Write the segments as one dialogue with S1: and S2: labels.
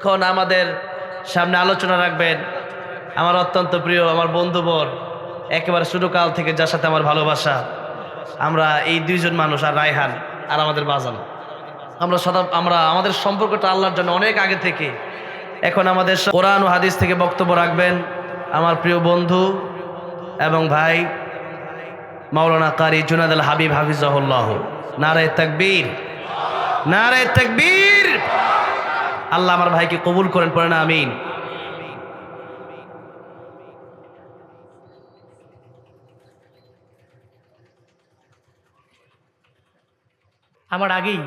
S1: এখন আমাদের সামনে আলোচনা রাখবেন। আমার অত্যন্ত প্রিয়, আমার বন্ধুবর, একেবারে শুরুকাল থেকে যার সাথে আমার ভালোবাসা। আমরা এই দুইজন মানুষ আর রায়হান আর আমাদের বাজান। আমরা সদা আমরা, আমাদের সম্পর্কটা আল্লাহর জন্য অনেক আগে থেকে। এখন আমাদের কোরআন ও হাদিস থেকে বক্তব্য রাখবেন। আমার প্রিয় বন্ধু এবং ভাই, মাওলানা কারি জুনাদ হাবিব হাফিজাহুল্লাহ নারে তাকবীর। নারে তাকবীর! আল্লাহ আমার ভাইকে কবুল করেন পড়েন আমিন।
S2: আমার আগেই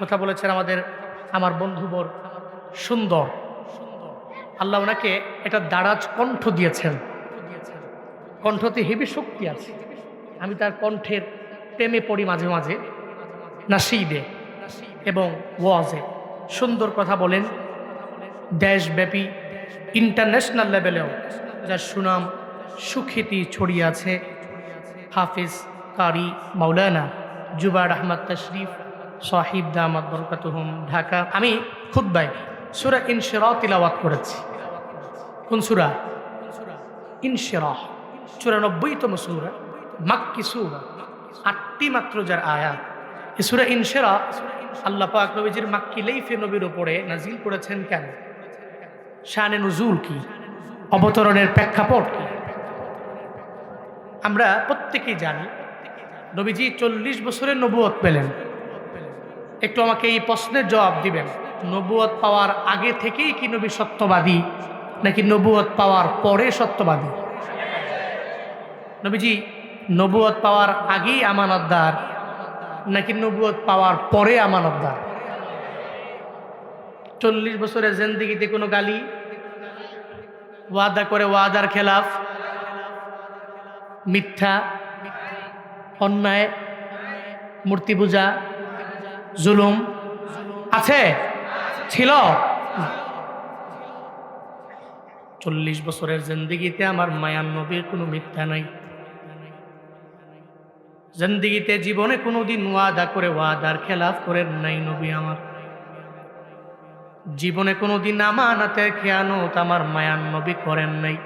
S2: কথা বলেছেন আমাদের আমার বন্ধুবর সুন্দর। আল্লাহ ওনাকে একটা দারাজ কণ্ঠ দিয়েছেন। কণ্ঠতে হেবি শক্তি আছে। আমি তার কণ্ঠের প্রেমে পড়ি মাঝে মাঝে নাসিদে এবং ওয়াজে। সুন্দর কথা বলেন। দেশব্যাপী ইন্টারন্যাশনাল লেভেলেও যার সুনাম সুখ্যাতি ছড়িয়ে আছে, হাফিজ কারি মাওলানা জুবার আহমদ তশরিফ সাহিব দামাদ বরকাতুহম, ঢাকা। আমি খুদ্বাই সুরা ইনশিরাহ তিলাওয়াত করেছি। কোন সুরা? ইনশিরাহ, চুরানব্বইতম সুরা, মাক্কি সুরা, আটটি মাত্র যার এই সুরা ইনশিরা আল্লাহ পাক নবীজির মাক্কি লাইফে নবীর উপরে নাজিল করেছেন কেন? শানে নজুল কি? অবতরণের প্রেক্ষাপট কি? আমরা প্রত্যেকেই জানি নবীজি চল্লিশ বছরের নবুয়ত পেলেন। একটু আমাকে এই প্রশ্নের জবাব দিবেন। নবুয়ত পাওয়ার আগে থেকেই কি নবী সত্যবাদী, নাকি নবুয়ত পাওয়ার পরে সত্যবাদী? নবীজি, নবুয়ত পাওয়ার আগেই আমানতদার নাকি নবুয়ত পাওয়ার পরে আমানতদার? চল্লিশ বছরের জেন্দিগিতে কোনো গালি? ওয়াদা করে ওয়াদার খেলাফ? মিথ্যা? অন্যায়? মূর্তি পূজা? জুলুম? আছে? ছিল? চল্লিশ বছরের জিন্দিগিতে আমার মায়ান নবীর কোনো মিথ্যা নাই। জিন্দিগিতে জীবনে কোনোদিন ওয়াদা করে ওয়াদার খেলাফ করেন নাই নবী আমার। জীবনে কোনোদিন আমানাতের খেয়ানত আমার মায়ান নবী করেন নাই।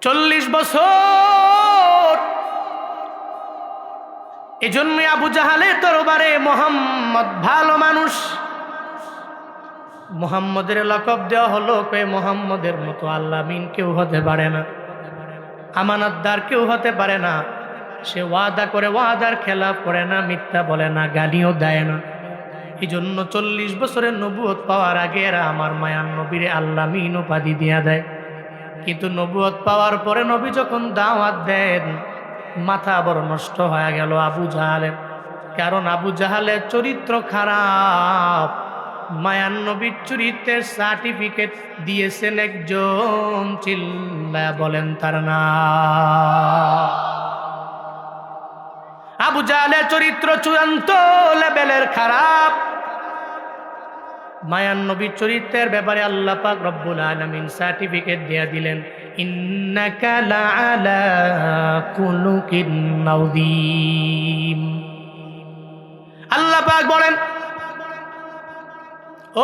S2: চল্লিশ বছর এজন্য আবু জাহালে দরবারে মোহাম্মদ ভালো মানুষ। মোহাম্মদের লকব দেওয়া হলো কে মোহাম্মদের মতো আল্লাহ মিন কেউ হতে পারে না। আমানতদার কেউ হতে পারে না। সে ওয়াদা করে, ওয়াদার খেলাফ করে না, মিথ্যা বলে না, গালিও দেয় না। এই জন্য চল্লিশ বছরের নবুয়ত পাওয়ার আগে এরা আমার মায়ার নবীরে আল্লাহ মিন উপাধি দিয়া দেয়। কিন্তু নবুয়ত পাওয়ার পরে নবী যখন দাওয়াত দেন, মাথা বড় নষ্ট হয়ে গেল আবু জাহালের। কারণ আবু জাহালের চরিত্র খারাপ। মায়ান নবীর চরিত্রের সার্টিফিকেট দিয়েছেন একজন চিল্লা বলেন তার না আবু জাহালের চরিত্র চূড়ান্ত লেভেলের খারাপ। মায়ান নবীর চরিত্রের ব্যাপারে আল্লাহ পাক রব্বুল আলামিন সার্টিফিকেট দিয়ে দিলেন আল্লাহ পাক বলেন,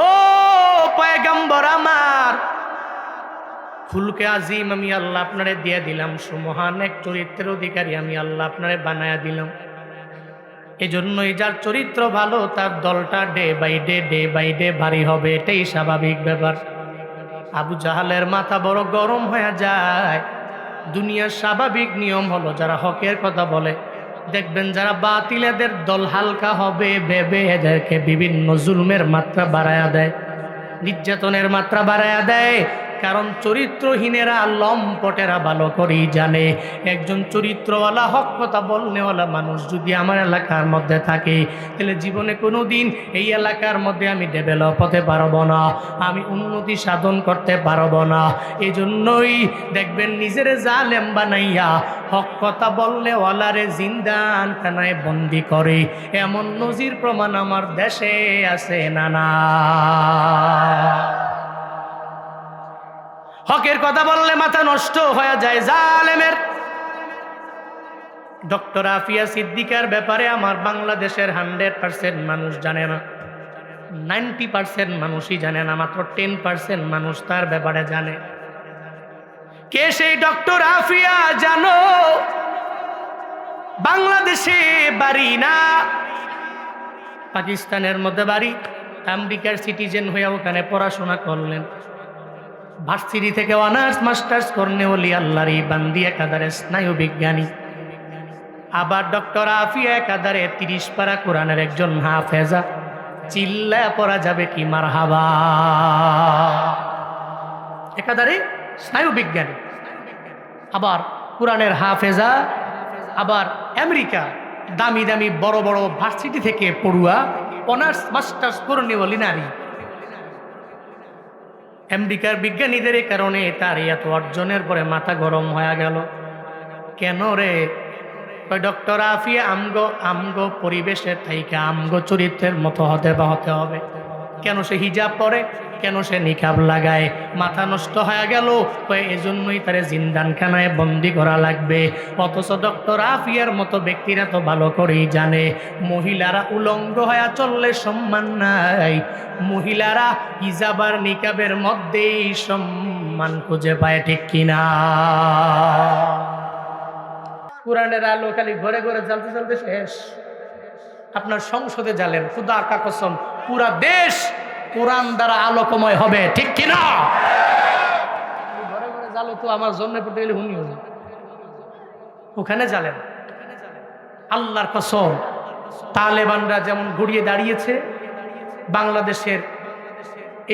S2: ও পয়গম্বর আমার ফুলকে আজিম আমি আল্লাহ আপনারে দিয়ে দিলাম। সুমহান এক চরিত্রের অধিকারী আমি আল্লাহ আপনারে বানায়া দিলাম। এজন্যই যার চরিত্র ভালো, তার দলটা day by day day by day ভারী হবে, এটাই স্বাভাবিক ব্যাপার। আবু জাহালের মাথা বড় গরম হয়ে যায়। দুনিয়ার স্বাভাবিক নিয়ম হলো, যারা হকের কথা বলে, দেখবেন যারা বাতিলেদের দল হালকা হবে, ভেবে এদেরকে বিভিন্ন জুলুমের মাত্রা বাড়ায়া দেয়, নির্যাতনের মাত্রা বাড়ায়া দেয়। কারণ চরিত্রহীনেরা লম্পটেরা ভালো করেই জানে। একজন চরিত্রওয়ালা হক কথা বলনেওয়ালা মানুষ যদি আমার এলাকার মধ্যে থাকে, তাহলে জীবনে কোনো দিন এই এলাকার মধ্যে আমি ডেভেলপ হতে পারব না, আমি উন্নতি সাধন করতে পারব না। এই জন্যই দেখবেন নিজের জালেম বানাইয়া হক কথা বললে ওয়ালারে জিন্দান খানায় বন্দি করে। এমন নজির প্রমাণ আমার দেশে আছে না না। হকের কথা বললে মাথা নষ্ট হয়ে যায় জালেমের। ডক্টর আফিয়া সিদ্দিকার ব্যাপারে আমার বাংলাদেশের হান্ড্রেড পার্সেন্ট মানুষ জানে না। নাইনটি পার্সেন্ট মানুষই জানে না, মাত্র টেন পার্সেন্ট মানুষ তার ব্যাপারে জানে। কে সেই ডক্টর আফিয়া জানো? বাংলাদেশে বাড়ি না। পাকিস্তানের মধ্যে বাড়ি, আমেরিকার সিটিজেন হয়ে ওখানে পড়াশোনা করলেন। ভার্সিটি থেকে অনার্স, মাস্টার্স করনে ওলি আল্লাহর বান্দি একাধারে স্নায়ু বিজ্ঞানী আবার ডক্টর আফিয়া একাধারে তিরিশ পারা কোরআনের একজন হাফেজা। চিল্লা পড়া যাবে কি মার হাবা একাধারে স্নায়ু বিজ্ঞানী আবার কোরআনের হাফেজা, আবার আমেরিকা দামি দামি বড় বড় ভার্সিটি থেকে পড়ুয়া, অনার্স, মাস্টার্স করণীয় নারী। আমেরিকার বিজ্ঞানীদের কারণে তার এত অর্জনের পরে মাথা গরম হয়ে গেল। কেন রে? ডক্টর আফিয়া আমগো আমগো পরিবেশের থাইকে আমগো চরিত্রের মতো হতে বা হতে হবে। কেন সে হিজাব পরে? কেন সে নিকাব লাগায়? মাথা নষ্ট হয়ে গেল। এজন্যই তারে জিন্দানখানায় বন্দি করা লাগবে। অথচ ডক্টর আফিয়ার মতো ব্যক্তিরা তো ভালো করেই জানে, মহিলারা উলঙ্গ হয়ে চললে সম্মান নাই। মহিলারা হিজাবার নিকাবের মধ্যেই সম্মান খুঁজে পায়, ঠিক কিনা? কোরআনের আলো খালি ঘরে ঘরে জ্বালতে জ্বালতে শেষ। আপনার সংসদে জ্বালেন খুদা কাকসম পুরা দেশ কোরআন দ্বারা আলোকময় হবে, ঠিক কিনা? ঘরে ঘরে জ্বালো তো আমার জন্মে পড়তে গেলে হুনি হবে ওখানে জ্বালেন। আল্লাহর কসম, তালেবানরা যেমন গড়িয়ে দাঁড়িয়েছে, বাংলাদেশের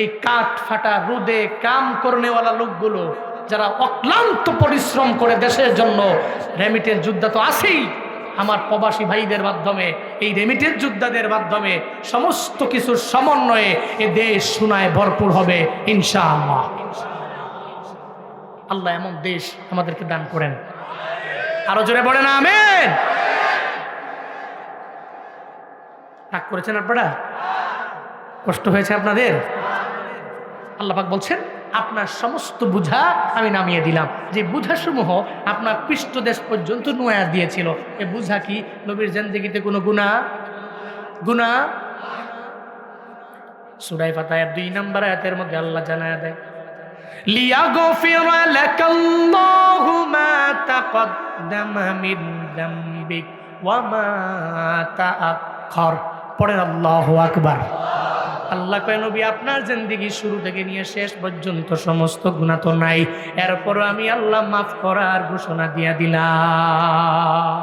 S2: এই কাঠ ফাটা রোদে কাম করনেওয়ালা লোকগুলো, যারা অক্লান্ত পরিশ্রম করে দেশের জন্য রেমিটের যুদ্ধ তো আছেই। আমার প্রবাসী ভাইদের মাধ্যমে, এই রেমিটের যোদ্ধাদের মাধ্যমে সমস্ত কিছুর সমন্বয়ে এ দেশ সোনায় ভরপুর হবে, ইনশাআল্লাহ। আল্লাহ এমন দেশ আমাদেরকে দান করেন। আরও জোরে পড়ে না আমেন। রাগ করেছেন আপনারা? কষ্ট হয়েছে আপনাদের? আল্লাপাক বলছেন আপনার সমস্ত বুঝা আমি নামিয়ে দিলাম। যে বুঝাসমূহ আপনার পৃষ্ঠদেশ পর্যন্ত নোয়া দিয়েছিল। এ বুঝা কি? নবীর জেন্দিগিতে কোনো গুণা গুণা সুরাই ফাতায় দুই নম্বর আয়াতের মধ্যে আল্লাহ জানা দেয় লিয়া গফিরা লাকাল্লাহু মা তাকদ্দাম মিন দামবিক ওয়া মা তাআখার পড়েন আল্লাহু আকবার। আল্লাহ নবী, আপনার জিন্দিগি শুরু থেকে নিয়ে শেষ পর্যন্ত সমস্ত গুণা তো নাই। এরপরও আমি আল্লাহ মাফ করার ঘোষণা দিয়া দিলাম।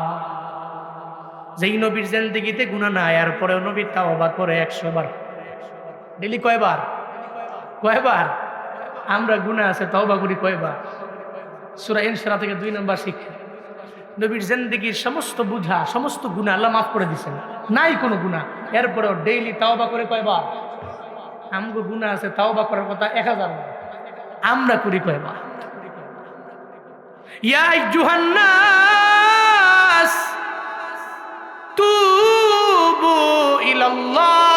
S2: যেই নবীর জিন্দিগিতে গুণা নাই, এরপরেও নবী তাওবা করে একশো বার। ডেলি কয়বার? কয়বার? আমরা গুণা আছে, তওবা করি কয়বার? সুরা ইনসারা থেকে দুই নম্বর শিক্ষা। নবীর জিন্দিগির সমস্ত বুঝা, সমস্ত গুণা আল্লাহ মাফ করে দিছেন নাই কোনো গুণা। এরপরেও ডেইলি তাওবা করে কয়বার? আমগো গুণা আছে তাওবা করার কথা এক হাজার। আমরা করি কয়বার? ইয়া আইয়ুহান্নাস তুবু ইলাল্লাহ।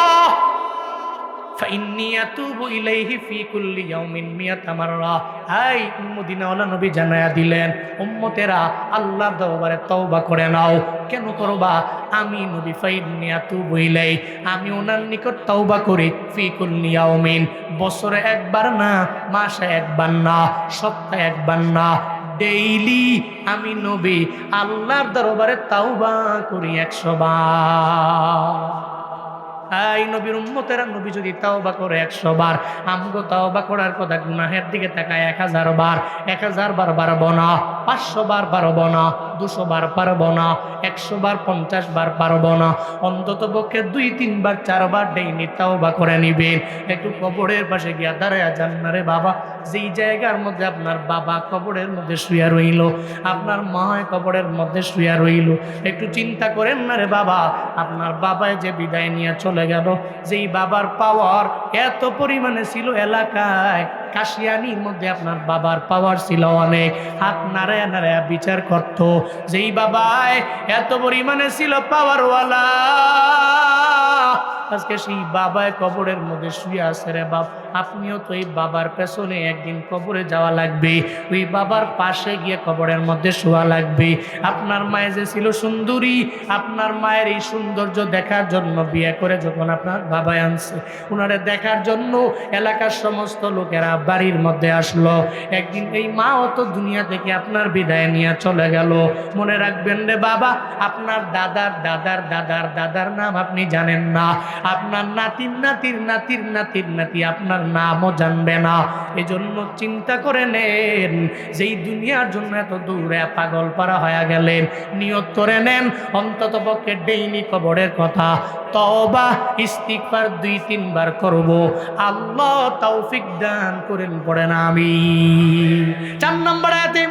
S2: নবী দিলেন কেন করবা? আমি নবী ফাইন্নি আতুবু ইলাই। আমি ওনার নিকট তওবা করি ফি কুল্লি ইয়াউমিন। বছরে একবার না, মাসে একবার না, সপ্তাহে একবার না। ডেইলি আমি নবী আল্লাহর দরবারে তাওবা করি একশো বার। এই নবীর উম্মতেরা নবী যদি তাওবা করে একশো বার, আমগো তাওবা করার কথা গুনাহের দিকে তাকায় এক হাজার বার, এক হাজার বার পারব না, পাঁচশো বার পারব না, দুশো বার পারব না, একশো বার, পঞ্চাশ বার পারব না, অন্তত পক্ষে দুই তিনবার চারবার ডেইনি তাওবা করে নিবেন। একটু কবরের পাশে গিয়া দাঁড়ায় যান না রে বাবা, যেই জায়গার মধ্যে আপনার বাবা কবরের মধ্যে শুয়া রইল, আপনার মা কবরের মধ্যে শুয়া রইল, একটু চিন্তা করেন না রে বাবা, আপনার বাবায় যে বিদায় নিয়ে চলে গেল। যেই বাবার পাওয়ার এত পরিমাণে ছিল এলাকায়, কাশিয়ানির মধ্যে আপনার বাবার পাওয়ার ছিল অনেক। হাত নাড়ায় নাড়ায় বিচার করত। যেই বাবায় এত পরিমাণে ছিল পাওয়ারওয়ালা আজকে সেই বাবায় কবরের মধ্যে শুয়ে আছে রে বাপ। আপনিও তো এই বাবার পেছনে একদিন কবরে যাওয়া লাগবে। ওই বাবার পাশে গিয়ে কবরের মধ্যে শোয়া লাগবে। আপনার মায়ের যে ছিল সুন্দরী, আপনার মায়ের এই সৌন্দর্য দেখার জন্য বিয়ে করে যখন আপনার বাবায় আনছে ওনারে দেখার জন্য এলাকার সমস্ত লোকেরা বাড়ির মধ্যে আসলো। একদিন এই মাও তো দুনিয়া থেকে আপনার বিদায় নিয়ে চলে গেল। মনে রাখবেন রে বাবা, আপনার দাদার দাদার দাদার দাদার নাম আপনি জানেন না। আপনার নাতির নাতির নাতির নাতির, নাতি আপনার নামও জানবে না। এজন্য চিন্তা করে নেন, যেই দুনিয়ার জন্য এত দূরে পাগল পারা হয়ে গেলেন, নিয়ত করে নেন, অন্তত পক্ষে ডেইনি কবরের কথা। তবা ইস্তিকবার দুই, তিনবার করব। আল্লাহ তৌফিক দান করেন, পড়েন আমি চার নম্বর আয়াতে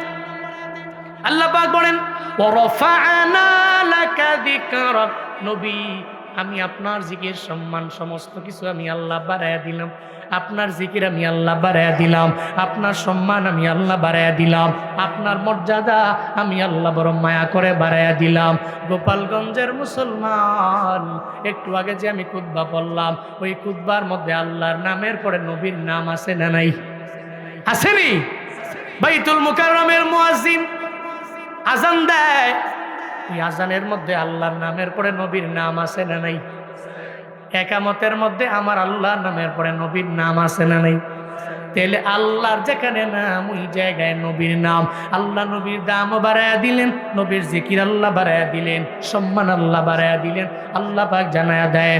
S2: আল্লাহ পাক বলেন ওরফাআনা লাকা যিকরাক নবী আমি আপনার জিকির সম্মান সমস্ত কিছু আমি আল্লাহ বাড়াইয়া দিলাম। আপনার জিকির আমি আল্লাহ বাড়াইয়া দিলাম। আপনার সম্মান আমি আল্লাহ বাড়াইয়া দিলাম। আপনার মর্যাদা আমি আল্লাহ বড় মায়া করে বাড়াইয়া দিলাম। গোপালগঞ্জের মুসলমান, একটু আগে যে আমি কুদ্বা পড়লাম, ওই কুদ্বার মধ্যে আল্লাহর নামের পরে নবীর নাম আছে না নাই? আসেনি বাইতুল মুকাররমের মুয়াজ্জিন আজান দেয়। ওই আজানের মধ্যে আল্লাহর নামের পরে নবীর নাম আছে না নাই? একামতের মধ্যে আমার আল্লাহর নামের পরে নবীর নাম আছে না নাই? তাহলে আল্লাহর যেখানে নাম, ওই জায়গায় নবীর নাম। আল্লাহ নবীর দামও বাড়াইয়া দিলেন, নবীর জিকির আল্লাহ বাড়াইয়া দিলেন, সম্মান আল্লাহ বাড়াইয়া দিলেন। আল্লাহ পাক জানায়া দেয়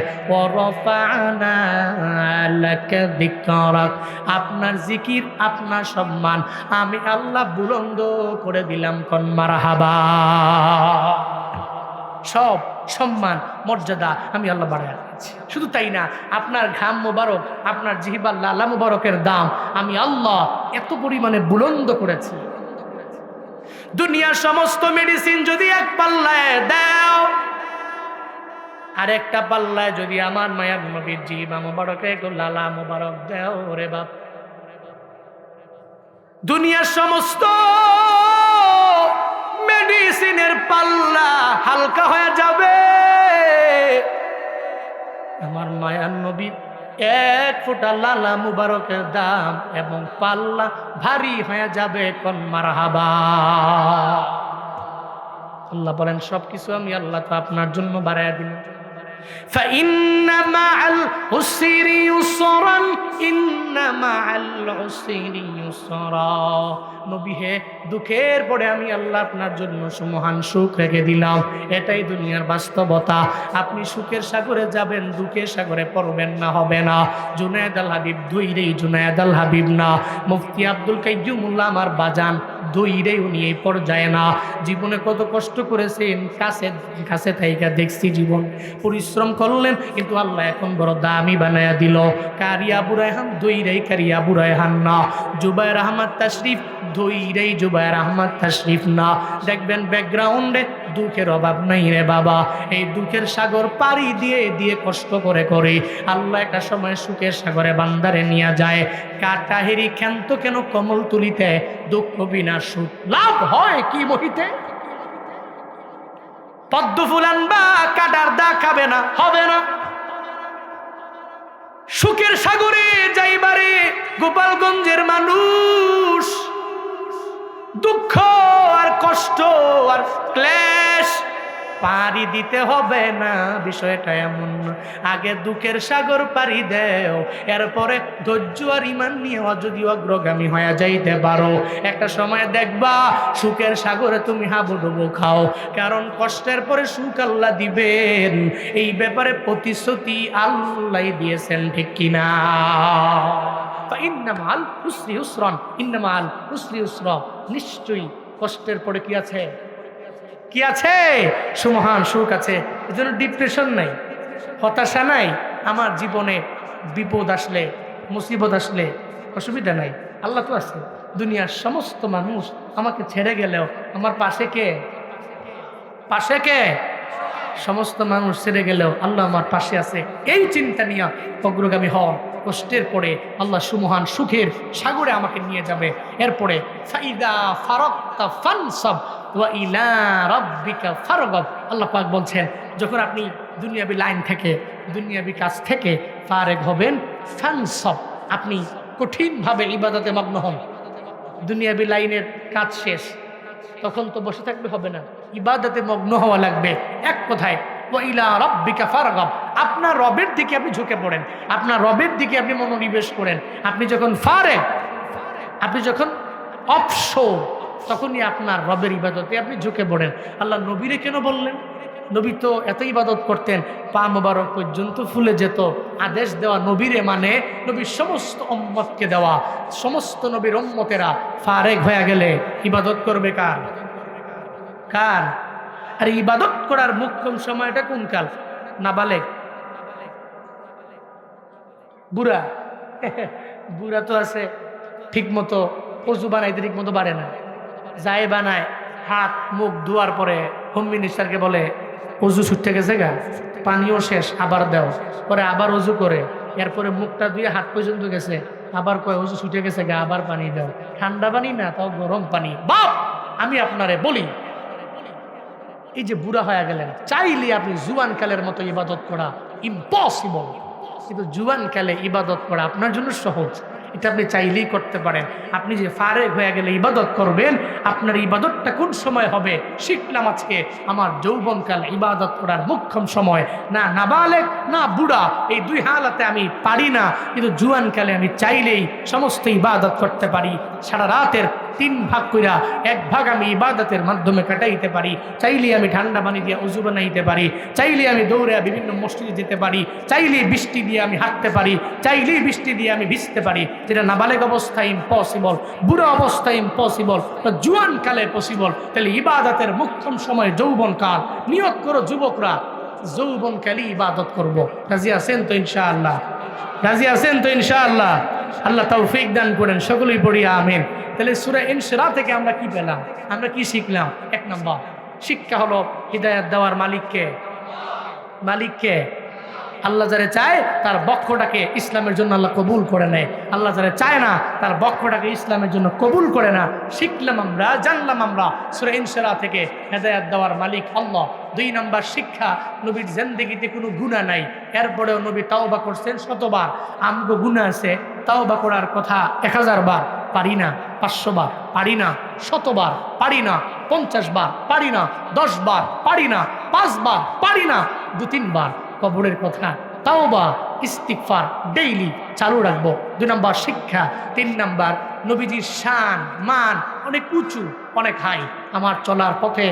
S2: আপনার জিকির, আপনার সম্মান, আমি আল্লাহ বুলন্দ করে দিলাম কন মারহাবা। সব সম্মান, মর্যাদা আমি আল্লাহ বাড়ায় দিচ্ছি শুধু তাই না, আপনার ঘাম মোবারক, আপনার জিহিবাল লালা মোবারকের দাম আমি আল্লাহ এত পরিমাণে বুলন্দ করেছি। দুনিয়ার সমস্ত মেডিসিন যদি এক পাল্লায় দাও আর একটা পাল্লায় যদি আমার মায়ার নবীর জিহিবা মোবারকে লালা মোবারক দেও রে বাপ। দুনিয়ার সমস্ত মেডিসিনের পাল্লা হালকা হয়ে যাবে আমার মায়ার নবী এক ফোঁটা লালা মুবারকের দাম এবং পাল্লা ভারী হয়ে যাবে কোন মারহাবা আল্লাহ বলেন সবকিছু আমি আল্লাহ তো আপনার জন্য বাড়াইয়া দিলাম فإن مع العسر يسرا إن مع العسر يسرا নবী হে, দুঃখের পরে আমি আল্লাহ আপনার জন্য সুমহান সুখ রেখে দিলাম। এটাই দুনিয়ার বাস্তবতা। আপনি সুখের সাগরে যাবেন, দুঃখের সাগরে পড়বেন না, হবে না। জুনায়দ আল হাবিব দুইরেই জুনায়দ আল হাবিব না। মুফতি আব্দুল কাইজুমুল্লাহ আমার বাজান দুইরে উনি এই পর্যায়ে না। জীবনে কত কষ্ট করেছেন, কাছে কাছে থাইকা দেখছি জীবন। পরিশ্রম করলেন, কিন্তু আল্লাহ এখন বড় দামি বানায়া দিল। কারিয়া বুরাইহান দুইরেই কারিয়া বুরাইহান না। জুবাইর আহমদ তাশরিফ দুইরেই জুবাইর আহমদ তাশরিফ না। দেখবেন ব্যাকগ্রাউন্ডে দুঃখের অভাব নাই রে বাবা। এই দুঃখের সাগর পাড়ি দিয়ে দিয়ে কষ্ট করে করে আল্লাহ একটা সময় সুখের সাগরে বান্দারে নিয়ে যায়। কাটাহেরি ক্ষান্ত কেন কমল তুলিতে? দুঃখ বিনা সুখ লাভ হয় কি মহিতে? পদ্ম ফুল আনবা, কাটার দা খাবে না, হবে না। সুখের সাগরে যাইবারে গোপালগঞ্জের মানুষ দুঃখ আর কষ্ট আর ক্লেশ পাড়ি দিতে হবে না, বিষয়টা এমন। আগে দুঃখের সাগর পাড়ি দেও, এরপরে ধৈর্য আর ইমান নিয়ে যদি অগ্রগামী হয়ে যাইতে পারো। একটা সময় দেখবা সুখের সাগরে তুমি হাবুডুবু খাও, কারণ কষ্টের পরে সুখ আল্লাহ দিবেন। এই ব্যাপারে প্রতিশ্রুতি আল্লাহ দিয়েছেন, ঠিক কিনা? ইন্নামাল হুসরি হুসরন, ইন্নামাল হুসরি হুসর। নিশ্চয়ই কষ্টের পরে কি আছে? কি আছে? সুমহান সুখ আছে। এই জন্য ডিপ্রেশন নাই, হতাশা নাই। আমার জীবনে বিপদ আসলে, মুসিবত আসলে, অসুবিধা নাই। আল্লাহ তো আছে। দুনিয়ার সমস্ত মানুষ আমাকে ছেড়ে গেলেও আমার পাশে কে? পাশে কে? সমস্ত মানুষ ছেড়ে গেলেও আল্লাহ আমার পাশে আছে। এই চিন্তা নিয়ে অগ্রগামী হন কষ্টের পরে আল্লাহ সুমহান সুখের সাগরে আমাকে নিয়ে যাবে। এরপরে ফানসব ফারগব। আল্লাহ পাক বলছেন, যখন আপনি দুনিয়াবি লাইন থেকে, দুনিয়াবি কাজ থেকে ফারেক হবেন, ফানসব, আপনি কঠিনভাবে ইবাদতে মগ্ন হন। দুনিয়াবি লাইনের কাজ শেষ, তখন তো বসে থাকবে, হবে না। ইবাদতে মগ্ন হওয়া লাগবে। এক কথায় ওয়াইলা রব্বিকা ফারগাব। আপনার রবের দিকে আপনি ঝুঁকে পড়েন। আপনার রবের দিকে আপনি মনোনিবেশ করেন। আপনি যখন ফারে আপনি যখন অপসর তখনই আপনার রবের ইবাদতে আপনি ঝুঁকে পড়েন। আল্লাহ নবীরে কেন বললেন? নবী তো এত ইবাদত করতেন, পা মোবারক পর্যন্ত ফুলে যেত। আদেশ দেওয়া নবীরে মানে নবীর সমস্ত অম্মতকে দেওয়া। সমস্ত নবীর অম্মতেরা ফারেক হয়ে গেলে ইবাদত করবে কার? কার? আর ইবাদত করার মুখ্যম সময়টা কোন কাল? নাবালেক। বুড়া। বুড়া তো আছে ঠিক মতো অজু বানাইতে ঠিক মতো বাড়ে না। যায় বানায়, হাত, মুখ ধোয়ার পরে হোম মিনিস্টারকে বলে, অজু ছুটতে গেছে গা, পানিও শেষ, আবার দাও। পরে আবার অজু করে, এরপরে মুখটা ধুয়ে হাত পর্যন্ত গেছে। আবার কয়, অজু ছুটে গেছে গা, আবার পানি দাও। ঠান্ডা পানি না, তাও গরম পানি। বাপ, আমি আপনারে বলি। এই যে বুড়া হয়ে গেলেন, চাইলে আপনি জুয়ান কালের মতো ইবাদত করা ইম্পসিবল কিন্তু জুয়ান কালে ইবাদত করা আপনার জন্য সহজ। এটা আপনি চাইলেই করতে পারেন। আপনি যে ফারেক হয়ে গেলে ইবাদত করবেন, আপনার ইবাদতটা কোন সময় হবে? শিখলাম আজকে আমার যৌবনকাল ইবাদত করার মুখ্যম সময়। না নাবালেক, না বুড়া, এই দুই হালাতে আমি পারি না। কিন্তু জুয়ানকালে আমি চাইলেই সমস্ত ইবাদত করতে পারি। সারা রাতের তিন ভাগ কইরা এক ভাগ আমি ইবাদতের মাধ্যমে কাটাইতে পারি। চাইলে আমি ঠান্ডা পানি দিয়ে উজু বানাইতে পারি। চাইলে আমি দৌড়ে বিভিন্ন মসজিদে যেতে পারি। চাইলে বৃষ্টি দিয়ে আমি হাঁটতে পারি। চাইলেই বৃষ্টি দিয়ে আমি ভিজতে পারি। যেটা নাবালেক অবস্থায় ইম্পসিবল বুড়ো অবস্থায় ইম্পসিবল জুয়ান কালে পসিবল তাহলে ইবাদতের মুখ্যম সময় যৌবন কাল। নিয়োগ করো যুবকরা। যৌবন কালে ইবাদত করব। রাজি আছেন তো ইনশাআল্লাহ? রাজি আছেন তো ইনশাআল্লাহ? আল্লাহ তৌফিক দান করেন, সকলেই পড়ি, আমিন। তাহলে সুরা ইনসরা থেকে আমরা কি পেলাম? আমরা কি শিখলাম? এক নম্বর, শিক্ষা হলো হৃদায়ত দেওয়ার মালিককে। মালিককে। আল্লাহ যারা চায়, তার বক্ষটাকে ইসলামের জন্য আল্লাহ কবুল করে নেয়। আল্লাহ যারা চায় না, তার বক্ষটাকে ইসলামের জন্য কবুল করে না। শিখলাম আমরা, জানলাম আমরা, সুরা ইনসরা থেকে হেদায়াত দেওয়ার মালিক আল্লাহ। দুই নম্বর, শিক্ষা, নবীর জেন্দিগিতে কোনো গুণা নাই। এরপরেও নবী তাওবা করছেন শতবার। আমগো গুণা আছে তাওবা করার কথা এক হাজার বার পারি না, পাঁচশো বার পারি না শতবার পারি না, পঞ্চাশ বার পারি না, দশ বার পারি না পাঁচবার পারি না, দু তিনবার কবরের কথা। তাও বা ইস্তিকফার ডেইলি চালু রাখব। দুই নম্বর শিক্ষা, তিন নম্বর নবীজির শান, মান অনেক উঁচু, অনেক হাই। আমার চলার পথে,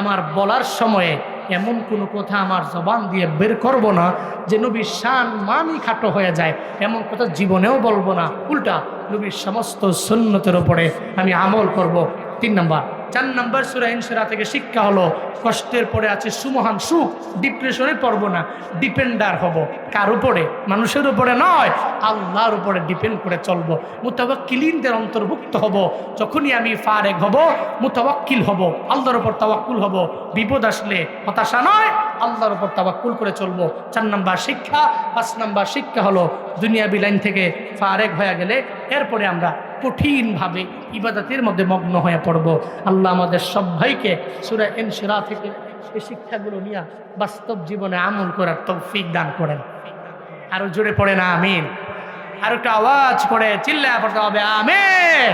S2: আমার বলার সময়ে এমন কোনো কথা আমার জবান দিয়ে বের করব না যে নবীর শান মানই খাটো হয়ে যায়। এমন কথা জীবনেও বলব না। উল্টা নবীর সমস্ত সুন্নতের ওপরে আমি আমল করব। তিন নম্বর চার নম্বর সুরা ইনসুরা থেকে শিক্ষা হলো, কষ্টের পরে আছে সুমহান সুখ ডিপ্রেশনে পড়ব না ডিপেন্ডার হব। কার উপরে? মানুষের উপরে নয়, আল্লাহর উপরে ডিপেন্ড করে চলবো। মুতাবাক্কিলিনদের অন্তর্ভুক্ত হব, যখনই আমি ফারেক হব মুতাবাক্কিল হব, আল্লাহর উপর তাওয়াক্কুল হব। বিপদ আসলে হতাশা নয়, আল্লাহর উপর তাওয়াক্কুল করে চলবো। চার নাম্বার শিক্ষা, পাঁচ নাম্বার শিক্ষা হলো দুনিয়া লাইন থেকে ফারেক হয়ে গেলে, এরপরে আমরা কঠিনভাবে ইবাদাতের মধ্যে মগ্ন হয়ে পড়ব। আল্লাহ আমাদের সবাইকে সুরা এন সেরা থেকে এই শিক্ষাগুলো নিয়ে বাস্তব জীবনে আমল করার তৌফিক দান করেন। আরও জোরে পড়ে না, আমিন। আর একটা আওয়াজ করে চিল্লা পড়তে হবে, আমিন।